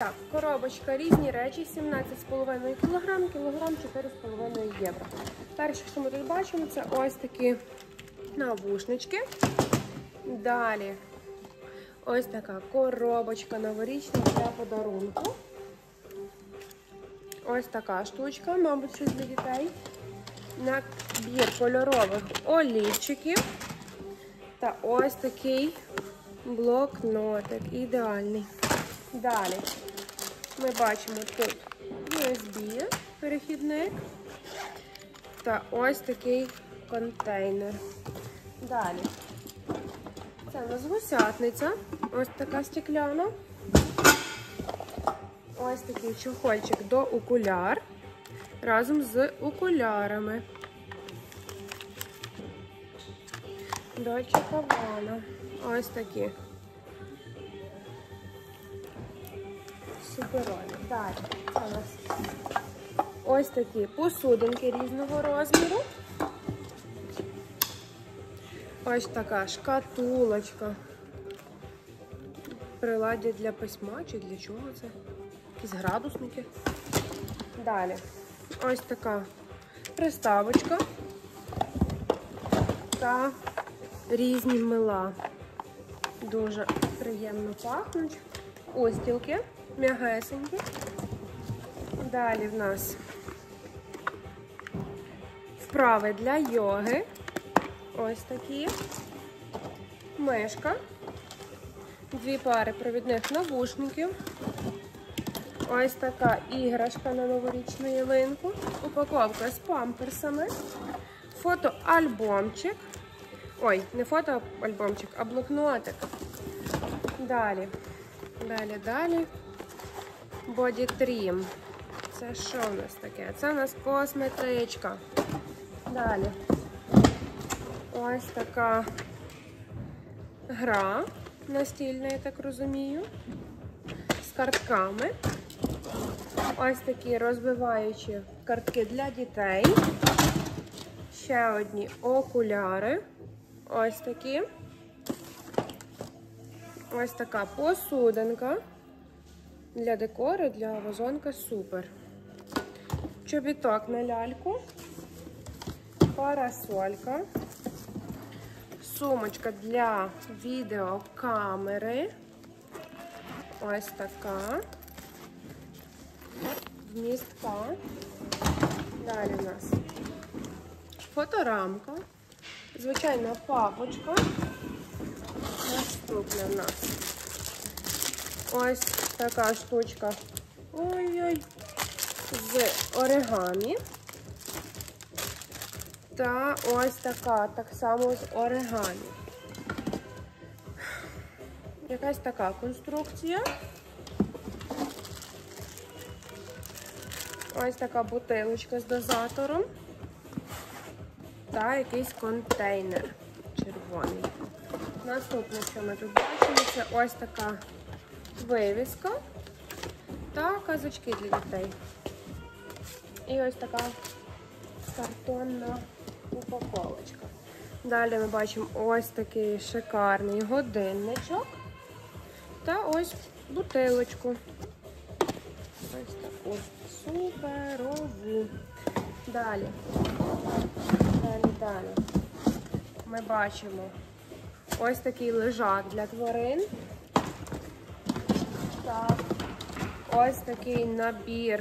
Так, коробочка, різні речі, 17,5 кг, кілограм 4,5 євро. Перше, що ми тут бачимо, це ось такі навушнички. Далі ось така коробочка новорічна для подарунку. Ось така штучка, мабуть, щось для дітей. Набір кольорових олівчиків. Та ось такий блокнотик. Ідеальний. Далі ми бачимо тут USB перехідник та ось такий контейнер. Далі. Це у нас гусятниця. Ось така стекляна. Ось такий чохольчик до окуляр разом з окулярами. Дольче Габбана. Ось такі. Суперові. Далі. Це у нас ось такі посудинки різного розміру. Ось така шкатулочка. Приладдя для письма чи для чого це? Якісь градусники. Далі. Ось така приставочка та різні мила. Дуже приємно пахнуть. Остілки м'ягесенькі. Далі в нас вправи для йоги. Ось такі. Мишка. Дві пари провідних навушників. Ось така іграшка на новорічну ялинку. Упаковка з памперсами. Фотоальбомчик. Ой, не фотоальбомчик, а блокнотик. Далі. Далі, далі. Trim. Це що у нас таке? Це у нас косметичка. Далі. Ось така гра настільна, я так розумію. З картками. Ось такі розбиваючі картки для дітей. Ще одні окуляри. Ось такі. Ось така посудинка. Для декору, для вазонка супер. Чобіток на ляльку. Парасолька. Сумочка для відеокамери. Ось така. Вмістка. Далі у нас фоторамка. Звичайна папочка. Наступне в нас ось така штучка. Ой-ой, з оригамі. Та ось така, так само з оригамі. Якась така конструкція. Ось така бутилочка з дозатором. Та якийсь контейнер червоний. Наступне, що ми тут бачимо, це ось така вивіска та казочки для дітей. І ось така картонна упаковочка. Далі ми бачимо ось такий шикарний годинничок та ось бутилочку. Ось таку суперову. Далі. Далі, далі. Ми бачимо ось такий лежак для тварин. Так. Ось такий набір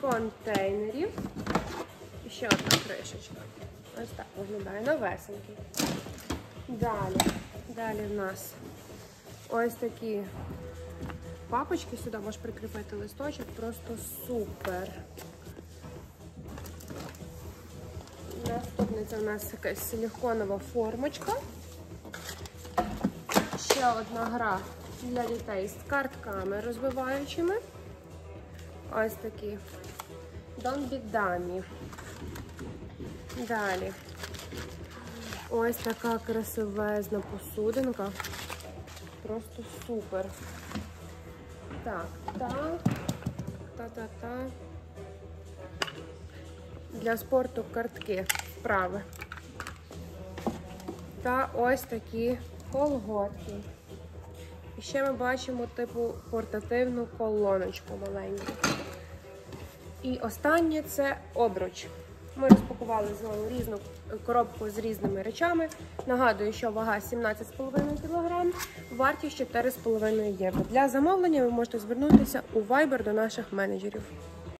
контейнерів. І ще одна кришечка. Ось так виглядає новесенький. Далі. Далі в нас ось такі папочки. Сюди можеш прикріпити листочок. Просто супер. Наступне це у нас якась силіконова формочка. Ще одна гра для дітей з картками розбиваючими. Ось такі. Dummy. Далі. Ось така красивезна посудинка. Просто супер. Так, так, та-та-та. Для спорту картки вправи. Та ось такі колготки. І Ще ми бачимо типу портативну колоночку маленьку. І останнє це обруч. Ми розпакували з вами різну коробку з різними речами. Нагадую, що вага 17,5 кг, вартість 4,5 євро. Для замовлення ви можете звернутися у Viber до наших менеджерів.